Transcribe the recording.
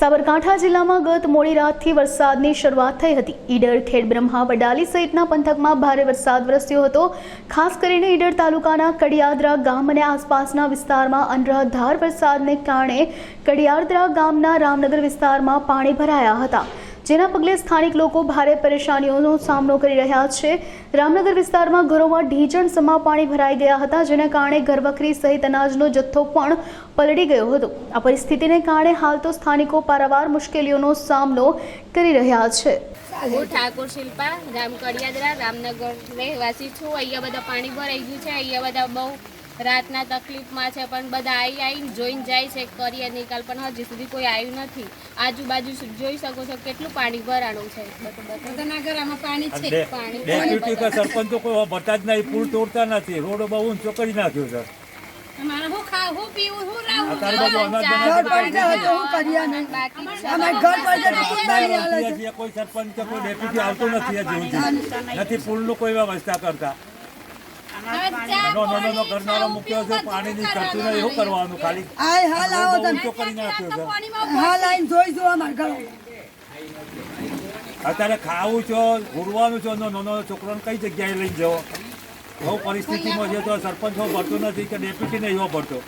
સાબરકાંઠા જિલ્લામાં ગત મોડી રાતથી વરસાદની શરૂઆત થઈ હતી. ઈડર ખેડબ્રહ્મા વડાલી સહિતના પંથકમાં ભારે વરસાદ વરસ્યો હતો. ખાસ કરીને ઈડર તાલુકાના કડિયાદરા ગામ અને આસપાસના વિસ્તારમાં અનરાધાર વરસાદને કારણે કડિયાદરા ગામના રામનગર વિસ્તારમાં પાણી ભરાયા હતા. જેના પગલે સ્થાનિક લોકો ભારે પરેશાનીઓનો સામનો કરી રહ્યા છે. રામનગર વિસ્તારમાં ઘરોમાં ઢીચણ, સમા પાણી ભરાઈ ગયા હતા, જેના કારણે ઘરવખરી સહિત અનાજનો જથ્થો પણ પલળી ગયો હતો. આ પરિસ્થિતિને કારણે હાલ તો સ્થાનિકો પારાવાર મુશ્કેલીઓનો સામનો કરી રહ્યા છે. હું ઠાકોર શિલ્પા રામ કડિયાદરા રામનગર રહેવાસી છું. અહીંયા બધા પાણી ભરાઈ ગયું છે. અહીંયા બધા બહુ રાતના તકલીફમાં છે પણ બધા આવી આવીને જોઈને જાય છે કરીએ નિકાલ પણ હજી સુધી કોઈ આવ્યું નથી. આજુબાજુ જોઈ શકો છો કેટલું પાણી ભરાણું છે. બધું બધું બધાના ઘરમાં પાણી છે પાણી ડેપ્યુટી કે સરપંચ કોઈ ભરતા જ નહીં પુલ તોડતા નથી. રોડ બહુ ઊંચો કરી નાખ્યો છે. કોઈ સરપંચ કોઈ ડેપ્યુટી આવતું નથી હજી સુધી. નથી કોઈ વ્યવસ્થા કરતા. નાનો નો કરનારો મૂક્યો છે પાણીની કરતું નહીં એવું કરવાનું? ખાલી આય હાલ આવો તમે. ઊંચો કરી નાખ્યો છે. હાલ આઈને જોઈ જો અમાર ઘર. અત્યારે ખાવું છો ઘૂરવાનું છો નાનો નો છોકરાને કઈ જગ્યાએ લઈ જવો? બહુ પરિસ્થિતિમાં છે તો સરપંચ ભરતો નથી કે ડેપ્યુટી નહીં એવો ભરતો?